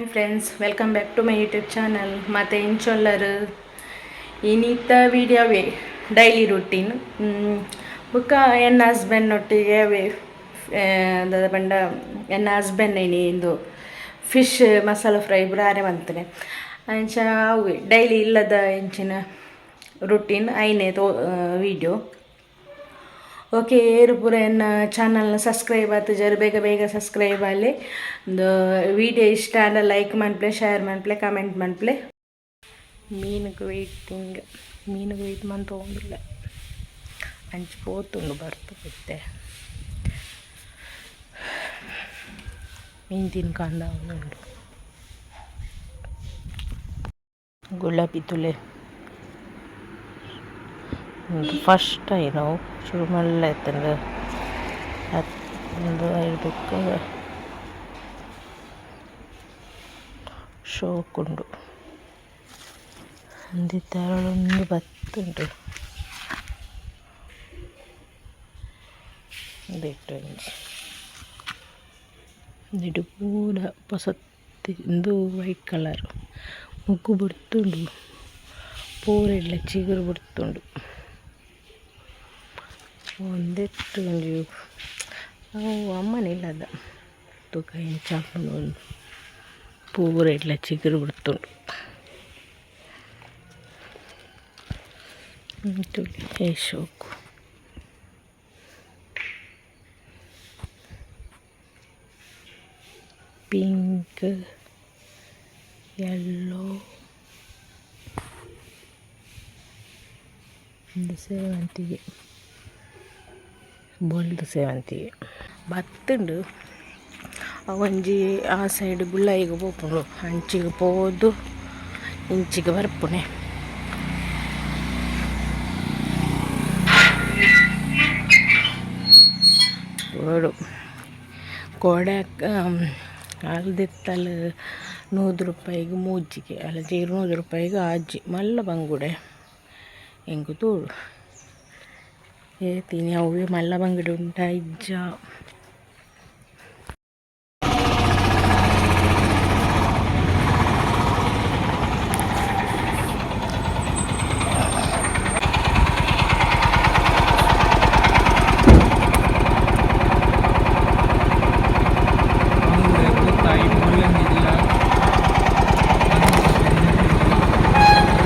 Friends welcome back to my YouTube channel ಮತ್ತು ಇಂಚೊಲ್ಲರು ಇನ್ನಿತ್ತ ವೀಡಿಯೋವೇ daily routine ಬುಕ್ಕ ಎನ್ನ ಹಸ್ಬೆಂಡ್ ಒಟ್ಟಿಗೆ ದಾದ ಪಂಡ ಎನ್ನ ಹಸ್ಬೆಂಡ್ ಏನಿ ಇಂದು ಫಿಶ್ ಮಸಾಲ ಫ್ರೈ ಬ್ರಾರೆ ಮಂತನೆ ಅಂಚ ಅವು ಡೈಲಿ ಇಲ್ಲದ ಇಂಚಿನ ರುಟೀನ್ ಐನೇ ತೋ ವೀಡಿಯೋ ಓಕೆ ಏರು ಪೂರ ಎನ್ನ ಚಾನಲ್ನ ಸಬ್ಸ್ಕ್ರೈಬ್ ಆಯ್ತು, ಜರ ಬೇಗ ಬೇಗ ಸಬ್ಸ್ಕ್ರೈಬ್ ಆಗಲಿ. ಒಂದು ವಿಡಿಯೋ ಇಷ್ಟ ಅಂದ್ರೆ ಲೈಕ್ ಮನ್ಪ್ಲೆ ಶೇರ್ ಮನ್ಪ್ಲೆ ಕಮೆಂಟ್ ಮನ್ಪ್ಲೆ ಮೀನಿಗೆ ವೆಯ್ಟಿಂಗ್ ಮೀನಿಗೆ ವೆಯ್ಟ್ ಮಂತ್ ತೊಗೊಂಡಿಲ್ಲ. ಅಂಚು ಪೋತುಂಡು ಬಿಟ್ಟೆ ಮೀನು ತಿನ್ಕೊಂಡು ಗುಲಾಬಿ ತುಲೆ. ಫಸ್ಟ್ ಟೈಮ್ ನಾವು ಶುರು ಮಾಡಲಾಯ್ತಂದ್ರೆ ಒಂದು ಐದಕ್ಕೆ ಶೋಕುಂಡು ಅಂದಿತ್ತಾರಳೊಂದು ಬತ್ತುಂಟು ಬಿಟ್ಟು ಇದು ಪೂರ ಪೊಸತ್ತಿಂದು ವೈಟ್ ಕಲರ್ ಮುಗ್ಗು ಬಿಡ್ತುಂಡು ಪೂರೆಲ್ಲ ಚಿಗುರು ಬಿಡ್ತುಂಡು ಒಂದೆಟ್ಟು ಒಂದು ನಾವು ಅಮ್ಮನಿಲ್ಲದ ತೂಕ ಏನು ಚಾಪುಂಡು ಒಂದು ಪೂರ ಇಡ್ಲ ಚಿಗುರು ಬಿಡ್ತುಂಡು ಏ ಶೋಕು ಪಿಂಕ್ ಯೆಲ್ಲೋ ಒಂದು ಸೇವಂತಿಗೆ ಬೊಲ್ದು ಸೇವಂತಿಗೆ ಬತ್ತುಂಡು ಅವಂಜಿ ಆ ಸೈಡ್ ಬುಳ್ಳಾಯಿಗೆ ಪೋಪುಂಡು ಹಂಚಿಗೆ ಪೋದು, ಇಂಚಿಗೆ ಬರ್ಪುನೆ ಓಡು ಕೋಡ್ಯಾಕ ಅಲ್ದಿತ್ತಲ್ಲ ನೂರು ರೂಪಾಯಿಗೆ ಮೂಜಿಗೆ ಅಲ್ಲ ನೂರು ರೂಪಾಯಿಗೆ ಆಜ್ಜಿ ಮಲ್ಲ ಬಂಗುಡೆ. ಹೆಂಗು ತೂಡು ಏತೀನಿ ಅವೇ ಮಲ್ಲ ಬಂಗಡಿ ಉಂಟ ಇಜ್ಜ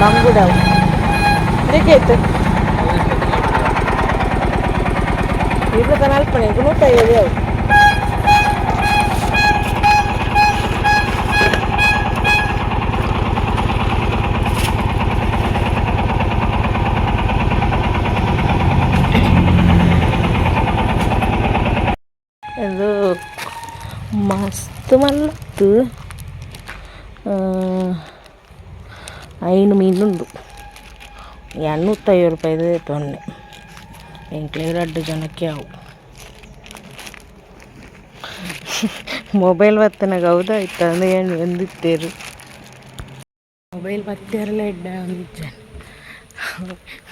ಬಂಗುಡವು ಅದಕ್ಕೆ Libre canal pone como te ayudo. ಇದು ಮಸ್ತ್ ಮಲ್ಲತ್ತು ಐನು ಮೀನುಂಡು ಎಣ್ಣೂತ್ತೈವತ್ತು ರೂಪಾಯಿದು ತೊಂಡೆ ಎಂಕ್ಲೆ ಎರಡು ಜನಕ್ಕೆ ಅವು. ಮೊಬೈಲ್ ಬತ್ತನಾಗ ಹೌದಾಯ್ತು ಅಂದ್ರೆ ಏನು ಎಂದಿತ್ತೇರು. ಮೊಬೈಲ್ ಬತ್ತಾರಲ್ಲ ಎಡ್ಡ ಒಂದಿಜ್ಜ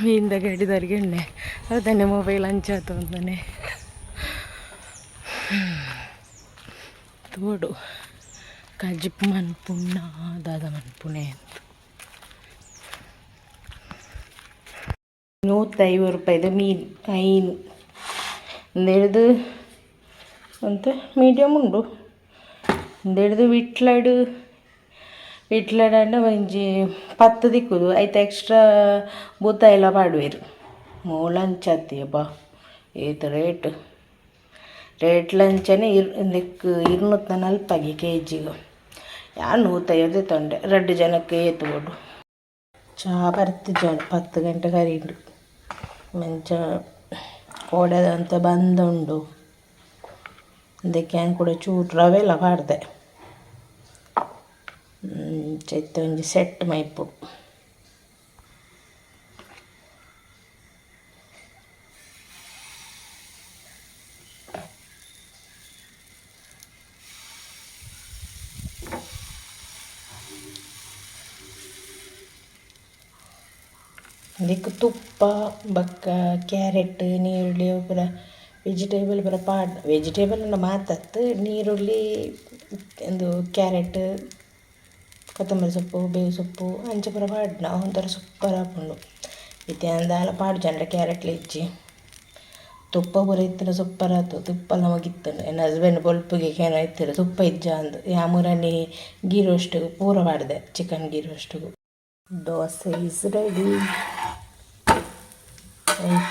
ಮೀನ್ದ ಗಡಿದವ್ರಿಗೆ ಎಣ್ಣೆ. ಹೌದಾನೆ ಮೊಬೈಲ್ ಹಂಚಾತು ಅಂತಾನೆ ತೋಡು. ಕಜಿಪ್ ಮನ್ಪುಣ್ಣ, ದಾದ ಮನ್ಪುಣೆ ಅಂತ. ನೂತ್ತೈವತ್ತು ರೂಪಾಯಿದು ಮೀನು ಐನು ಒಂದೆರಡು ಅಂತ ಮೀಡಿಯಮ್ ಉಂಡು. ಒಂದೆರಡು ವಿಟ್ಲಡು ವಿಟ್ಲಡಂಡ ಒಂಜಿ ಪತ್ತು ದಿಕ್ಕುದು. ಐತೆ ಎಕ್ಸ್ಟ್ರಾ ಬೂತ ಎಲ್ಲ ಪಾಡುವೆರು. ಮೂಳಂಚತ್ತಿ ಬಾ ಏತ ರೇಟ್ ರೇಟ್ ಲಂಚನೆ ಇರ್ ದಿಕ್ಕು ಇರ್ನೂತ್ತ ನಲ್ಪಾಗಿ ಕೆ ಜಿಗೆ ಯಾ ನೂತೈವತ್ತು ತೊಂಡೆ? ಎರಡು ಜನಕ್ಕೆ ಏತುಕೊಡು ಚಾ ಬರ್ತಿ ಜನ ಪತ್ತು ಗಂಟೆ ಕರೀಂಡು. ಮಂಚ ಕೋಡದಂತ ಬಂದುಂಡು ಅದಕ್ಕೆ ಕೂಡ ಚೂರು ರವೆ ಎಲ್ಲ ಪಾಡ್ದೆ ಚೈತೆ ಒಂಜಿ ಸೆಟ್ ಮೈಪುಡು ಅದಕ್ಕೆ ತುಪ್ಪ ಬಕ್ಕ, ಕ್ಯಾರೆಟ್ ನೀರುಳ್ಳಿ ಪೂರ ವೆಜಿಟೇಬಲ್ ಬರ ಪಾಡ್ ವೆಜಿಟೇಬಲ್ ಮಾತತ್ತು. ನೀರುಳ್ಳಿ ಒಂದು ಕ್ಯಾರೆಟ್, ಕೊತ್ತಂಬರಿ ಸೊಪ್ಪು, ಬೇವು ಸೊಪ್ಪು ಅಂಚೆ ಪೂರ ಪಾಡ್ನ, ಒಂಥರ ಸೂಪರ್ ಹಾಕೊಂಡು ಇತ್ತೆ ಅಂದಾಲ ಪಾಡು ಜನರ ಕ್ಯಾರೆಟ್ಲ ಇಜ್ಜಿ. ತುಪ್ಪ ಪೂರ ಇತ್ತಿನ ಸೂಪರ್ ಆಯ್ತು ತುಪ್ಪ ನಮಗಿತ್ತು. ನನ್ನ ಹಸ್ಬೆಂಡ್ ಬೊಲ್ಪಿಗೆ ಏನೋ ಇತ್ತಿರ ತುಪ್ಪ ಇಜ್ಜ ಅಂದು. ಯಾಮೂರನಿ ಗೀ ಪೂರ ಮಾಡಿದೆ chicken ghee dosa is ready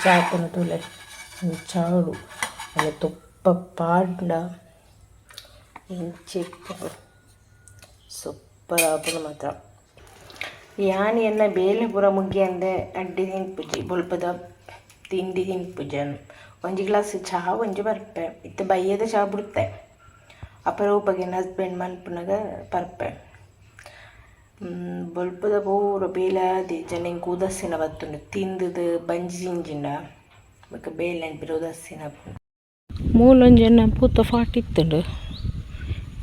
ಚಾತನ ತುಲೆ ಚಾಡು ಅಲ್ಲ ತುಪ್ಪ ಪಾಡ್ಲ. ಇಂಚಿಕ್ಕ ಸೂಪರ್ ಆಪುನು ಮಾತ್ರ. ಯಾನಿ ಎನ್ನ ಬೇಲೆ ಪೂರ ಮುಗ್ಗಿ ಅಂದೆ ಅಡ್ಡಿ ತಿನ್ಪುಜಿ ಬೊಲ್ಪದ ತಿಂಡಿ ತಿನ್ಪುಜನ್ ಒಂಜಿ ಗ್ಲಾಸ್ ಚಹಾ ಒಂಜಿ ಬರ್ಪೆ. ಇತ್ತು ಬೈಯದ ಚಹಾ ಬಿಡುತ್ತೆ ಅಪರೂಪಗೆ ಹಸ್ಬೆಂಡ್ ಮಲ್ಪನಾಗ ಪರ್ಪೆ ಬೊಲ್ಪದ ಪೂರ ಬೇಲಾದಿ ಜನ ಉದಸ್ಸಿನ ಬತ್ತುಂಡು ತಿಂದದು ಬಂಜಿ ಜಿಂಜಿಂಡ ಬೊಕ ಬೇಲೆ ನೆನ್ಪಿರ ಉದಸ್ಸಿನ ಮೂಲೊಂಜನ ಪೂತ ಫಾಟ್ ಇತ್ತುಂಡು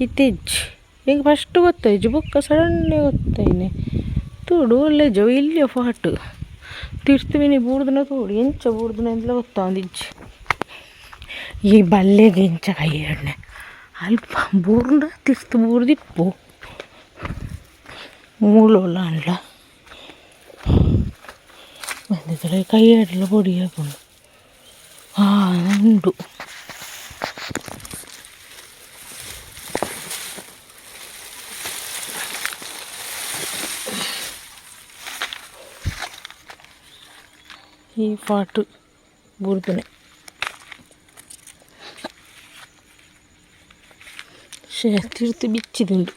ಇತ್ತಿಜ್ಜಿ ಈಗ ಫಸ್ಟ್ ಗೊತ್ತಾಯ್ಜು ಬೊಕ್ಕ ಸಡನ್ನೇ ಗೊತ್ತಾಯ್ನೆ ತೂಡು ಒಳ್ಳೆ ಜವ ಇಲ್ಲಿಯ ಫಾಟ್. ತಿರ್ತಿವಿನಿ ಬೂಡ್ದನ ತೋಡು, ಎಂಚ ಬೂಡ್ದನ ಎಲ್ಲ ಗೊತ್ತಾಂದಿಜ್ಜಿ ಈ ಬಲ್ಲೆಗೆ ಎಂಚ ಕೈ ಎಣ್ಣೆ. ಅಲ್ಪ ಬೂರ್ಂಡ ತಿರ್ತು ಬೂರ್ದಿಪ್ಪು. മുകളുള്ളാണല്ല ബന്ധുക്കളെ കൈയായിട്ടുള്ള പൊടിയാക്കുന്നു ആ ഉണ്ട്. ഈ പാട്ട് ബൂർപ്പിനെ ശേഖരത്തി വിച്ചിട്ടുണ്ട്.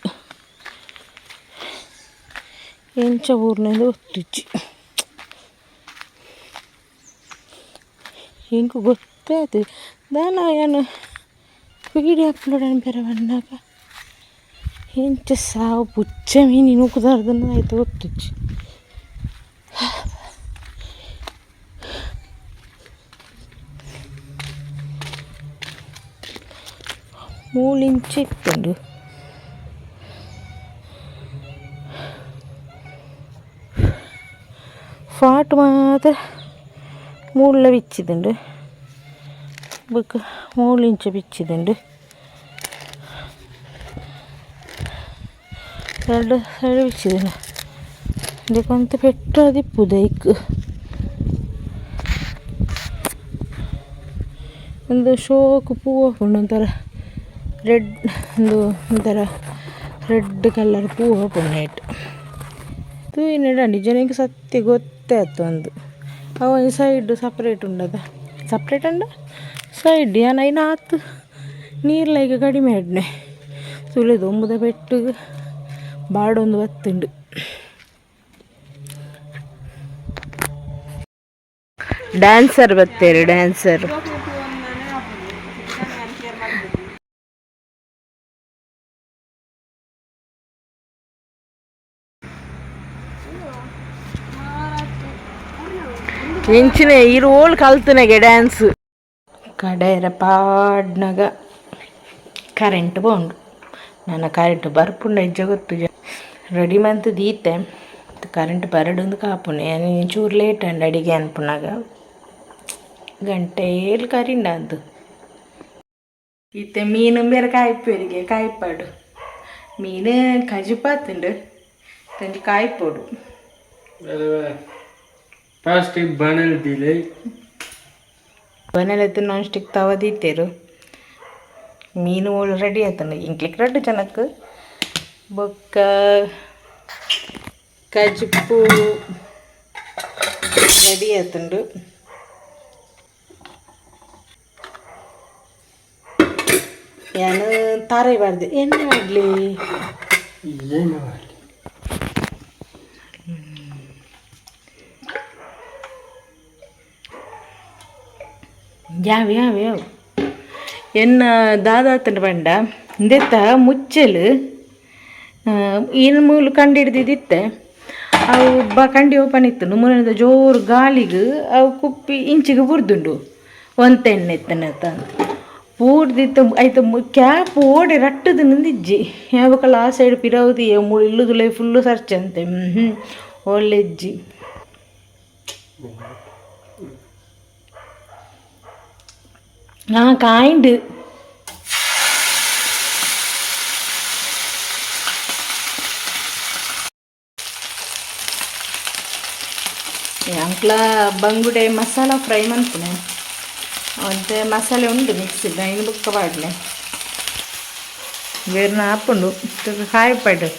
ಎಂಚ ಊರ್ನಿಂದ ಗೊತ್ತಿಚ್ಚಿ ಹಿಂಗೆ ಗೊತ್ತಾಯ್ತು ದಾನ ಏನು ವೀಡಿಯೋ ಅಪ್ಲೋಡ್ అని ಬೇರೆ ಬಂದಾಗ ಎಂಚ ಸಾವು ಪುಚ್ಚ ಮೀನು ನೂಕುದಾರ್ದನ್ನ ಆಯ್ತು ಗೊತ್ತಿಚ್ಚಿ ಮೂಲಿಂಚ ಇತ್ತುಂಡು ಫಾಟ್ ಮಾತ್ರ ಮೂಲ ಬಿಚ್ಚಿದುಂಡು ಬೊಕ ಮೂಲಿಂಚ ಬಿಚ್ಚಿದುಂಡು ಎರಡು ಸೈಡ್ ಬಿಚ್ಚಿದುಂಡು ಇದಕ್ಕೊಂತ ಪೆಟ್ಟು ಅದಿಪ್ಪುದ ಇಕ್ಕು ಒಂದು ಶೋಕು ಪೂವು ಹಾಕೊಂಡು ಒಂಥರ ರೆಡ್ ಒಂದು ಒಂಥರ ರೆಡ್ ಕಲರ್ ಪೂವು ಹಾಕೊಂಡು ನೆಟ್ ಏನಿಡ ನಿಜನಿಗೆ ಸತ್ಯ ಗೊತ್ತೇ ಆಯ್ತು ಒಂದು ಅವ ಸೈಡ್ ಸಪ್ರೇಟ್ ಉಂಡದ ಸಪ್ರೇಟ್ ಉಂಡ ಸೈಡ್ ಏನ ಐನ ಆತು. ನೀರ್ಲ ಈಗ ಕಡಿಮೆ ಆಡ್ನೆ ಸುಲಿದು ಒಂಬುದ ಬೆಟ್ಟು ಬಾಡೊಂದು ಬತ್ತುಂಡು. ಡ್ಯಾನ್ಸರ್ ಬತ್ತೇರಿ ಡ್ಯಾನ್ಸರ್ ಈ ಕಲ್ತನಾಗೆ ಕಲ್ತನೆಗೆ ಡ್ಯಾನ್ಸ್ ಕಡೆರ ಪಾಡ್ನಾಗ ಕರೆಂಟ್ ಬೋಂಡು ನನ್ನ ಕರೆಂಟ್ ಬರ್ಪುಂಡ ಇಜ್ಜ ಗೊತ್ತು ರೆಡಿ ಮಂತ್ ದೀತೆ. ಕರೆಂಟ್ ಬರಡೊಂದು ಕಾಪುನೆ ಚೂರು ಲೇಟ್ ಅಂಡ್ ಅಡಿಗೆ ಅನ್ಪುನಾಗ ಗಂಟೆಯಲ್ಲಿ ಕರಿಂಡ ಅದು ಇತ್ತೆ ಮೀನು ಬೇರೆ ಕಾಯ್ಪೇರಿಗೆ ಕಾಯ್ಪಾಡು. ಮೀನು ಕಜಿಪಾತುಂಡು ತಂಜಿ ಕಾಯ್ಪೋಡು. ಪ್ಲಾಸ್ಟಿಕ್ ಬಾಣಲೆ ದಿಲೆ ಬನೆಲೆತ್ತು ನಾನ್ ಸ್ಟಿಕ್ ಮೀನು ರೆಡಿ ಆಯ್ತಂಡ ಇಂಕ್ಲಿಕ್ ರೆಡ್ ಜನಕ್ಕೆ ಬೊಕ್ಕ ಕಜುಪ್ಪು ರೆಡಿ ಆಯ್ತುಂಡು ಏನು ತಾರೈ ಬಾರ್ದು ಏನು ಮಾಡಲಿ ಏನು ಯಾವ್, ಯಾವ ಯಾವ? ಎನ್ನ ದಾದಾತನ ಬಂಡ ಇಂದೆತ್ತ ಮುಚ್ಚಲು ಏನು ಮೂಲು ಕಂಡು ಹಿಡ್ದಿದ್ದಿತ್ತೆ ಅವು ಬ ಕಂಡಿ ಓಪನ್ ಇತ್ತು. ನಮ್ಮನೆದ ಜೋರು ಗಾಳಿಗೆ, ಅವು ಕುಪ್ಪಿ ಇಂಚಿಗೆ ಬುರ್ದುಂಡು. ಒಂತೆಣ್ಣೆ ಎತ್ತನತ್ತ ಪೂರ್ದಿತ್ತು ಆಯ್ತು ಕ್ಯಾಪ್ ಓಡಿ ರಟ್ಟದು ನಿಂದಿಜ್ಜಿ. ಯಾವಕಲ್ಲ ಆ ಸೈಡ್ ಪಿರೌದಿ ಇಲ್ಲುದುಲೆ ಫುಲ್ಲು ಸರ್ಚ್ ಅಂತೆ. ಹ್ಞೂ ಒಳ್ಳೆಜ್ಜಿ. ആ കായുണ്ട്. ಅಂಕ್ಲ ಬಂಗುಡೆ ಮಸಾಲ ಫ್ರೈ ಮಾಡ್ತೀನಿ ಮತ್ತು ಮಸಾಲೆ ಉಂಡು ಮಿಕ್ಸಿದ ಇನ್ನು ಬುಕ್ಕ ಪಾಡ್ಲೆ ಬೇರ್ನ ಹಾಕೊಂಡು ಕಾಯಿ ಪಾಡು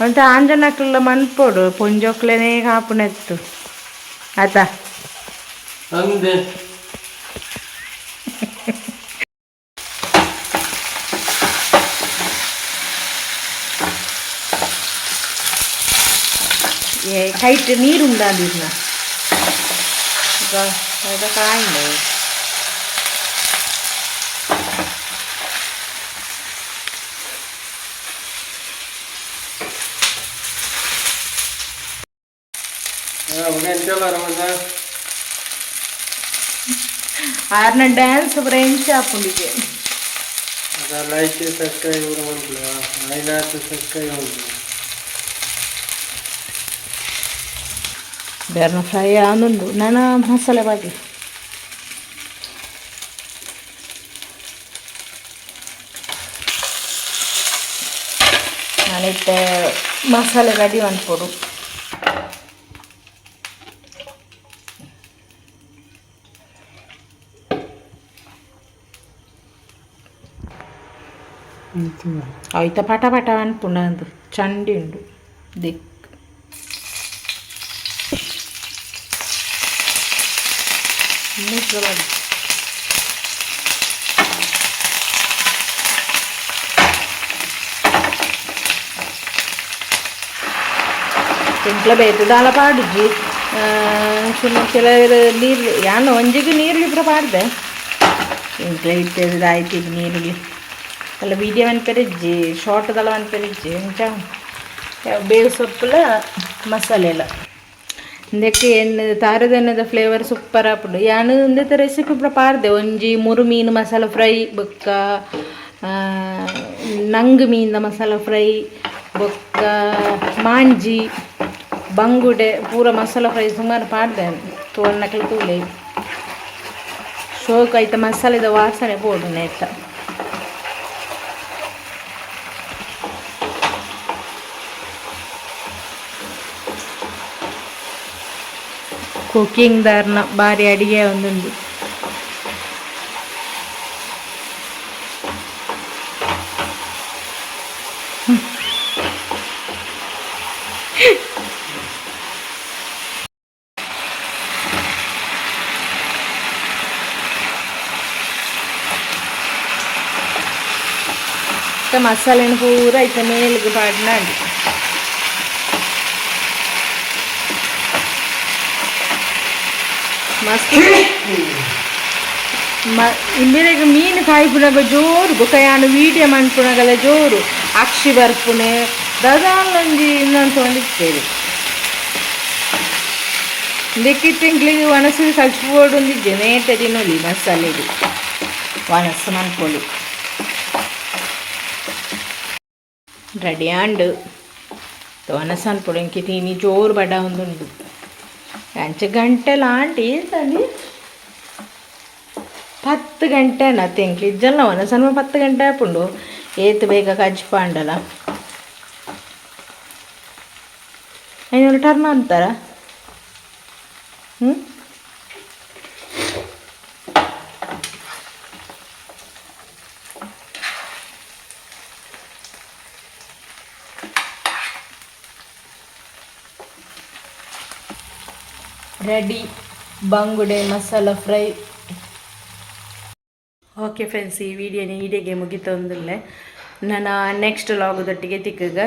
ಮತ್ತು ಆಂಜನಕ್ಲೆಲ್ಲ ಮನ್ಪೋಡು ಪುಂಜೊಕ್ಲೇನೇ ಹಾಪುನೆತ್ತು ಆತ హైట్ నీరు ఉందా దీసిన కాయండి ఆరిన డ్యాన్స్ ఫ్రెండ్స్ అప్పుడు లైక్ సబ్స్క్రైబ్ కూడా మనకు అయినా సబ్స్క్రైబ్ అవుతుంది ಬೇರ್ನ ಫ್ರೈ ಆನೊಂದು ನಾನು ಮಸಾಲೆ ಬಾಗಿ ನಾನಿತ್ತೆ ಮಸಾಲೆ ರೆಡಿ ಮಾಡ್ಕೊಡು ಆಯ್ತ ಪಟ ಪಟ ಅನ್ಪುಂಡ ಅಂದು ಚಂಡಿ ಉಂಡು ದಿಕ್ ಮುಚ್ಚಬಾರ್ದು ತಿಂಕ್ಲ ಬೇತದಾಲ ಪಾಡುಜಿ ಸುಮ್ಮ ಕೆಲವರು ನೀರು ಯಾನು ಒಂಜಿಗೆ ನೀರು ಇಬ್ಬರ ಪಾಡ್ದೆ. ತಿಂಕ್ಲ ಇಟ್ಟದ ಆಯ್ತು ಇದು ನೀರಿಗೆ. ಅಲ್ಲ ವೀಡಿಯೋ ಅನ್ಪೆರಿಜ್ಜಿ ಶಾರ್ಟ್ದಲ್ಲ ಅನ್ಪೆರಿಜ್ಜಿ ಎಂಚ ಬೇವು ಸೊಪ್ಪುಲ, ಮಸಾಲೆ ಎಲ್ಲ. ಇದಕ್ಕೆ ಎಣ್ಣೆ ತಾರದ ಎಣ್ಣೆದ ಫ್ಲೇವರ್ ಸೂಪರ್ ಆಪುಂಡು ಯಾನು ಇಂದೆತ ರೆಸಿಪಿ ಪೂರ ಪಾರ್ದೆ ಒಂಜಿ ಮುರು ಮೀನು ಮಸಾಲ ಫ್ರೈ ಬೊಕ್ಕ ನಂಗು ಮೀನಿನ ಮಸಾಲ ಫ್ರೈ ಬೊಕ್ಕ ಮಾಂಜಿ ಬಂಗುಡೆ ಪೂರ ಮಸಾಲ ಫ್ರೈ ಸುಮಾರು ಪಾಡ್ದೆ ತೋಳ್ ನಕಲು ತೂಲೆ ಶೋಕು ಆಯ್ತ ಮಸಾಲೆದ ವಾಸನೆ ಪೋಡು ನೆಟ್ಟ ಕುಕಿಂಗ್ ದಾರ್ನ ಬಾರಿ ಅಡಿಗೆ ಒಂದುಂಡು ಮಸಾಲೆನ ಪೂರ ಐತ ಮೇಲಿಗೆ ಪಾಡ್ನಾಡಿ ಮಸ್ತ್ ಮ, ಇಂದಿರೆಗ್ ಮೀನು ಕಾಯ್ಪುನಾಗ ಜೋರು, ಬೊಕಯಾನು ವೀಡಿಯೋ ಮನ್ಪುನಾಗಲ ಜೋರು, ಅಕ್ಷಿ ಬರ್ಪುನೆ ದದಾಲೊಂಜಿ ಇನ್ನೊಂದು ತೊಗೊಂಡಿರ್ತೇವೆ ದೆಕ್ಕಿಟ್ಟಿಂಗ್ಲಿಗೆ ಒಣಸಿ ಕಚ್ಬೋಡು ಒಂದಿದ್ದೆ ನೇಟ ದಿನೊಲಿ ಮಸಾಲೆಗೆ ಒಣಸು ಮನ್ಕೊಳ್ಳಿ ರೆಡಿ ಆಂಡು. ಒಣಸ ಅನ್ಪೊಡು ಇಂಕಿ ತೀನಿ ಜೋರು ಬಡ ಒಂದುಂಡು ಅಂಚ ಗಂಟೆಲ ಆಂಟಿ ಎಂತಂದಿ ಪತ್ತು ಗಂಟೆನ ತಿಂಕ್ಲಿ ಇಜ್ಜಲ್ಲ ಅವನ ಸಣ್ಣ ಪತ್ತು ಗಂಟೆ ಆಪುಂಡು ಏತ್ ಬೇಗ ಕಜ್ಪಾಂಡಲ ಐನೂರು ಟರ್ನ್ ಅಂತಾರ ಹ್ಞೂ ರೆಡಿ ಬಂಗುಡೆ ಮಸಾಲ ಫ್ರೈ ಓಕೆ ಫ್ರೆಂಡ್ಸ್ ಈ ವಿಡಿಯೋನ ಈಡೆಗೆ ಮುಗಿತೊಂದಿಲ್ಲ ನಾನು ನೆಕ್ಸ್ಟ್ ಲಾಗದೊಟ್ಟಿಗೆ ತಿಕ್ಕಗ.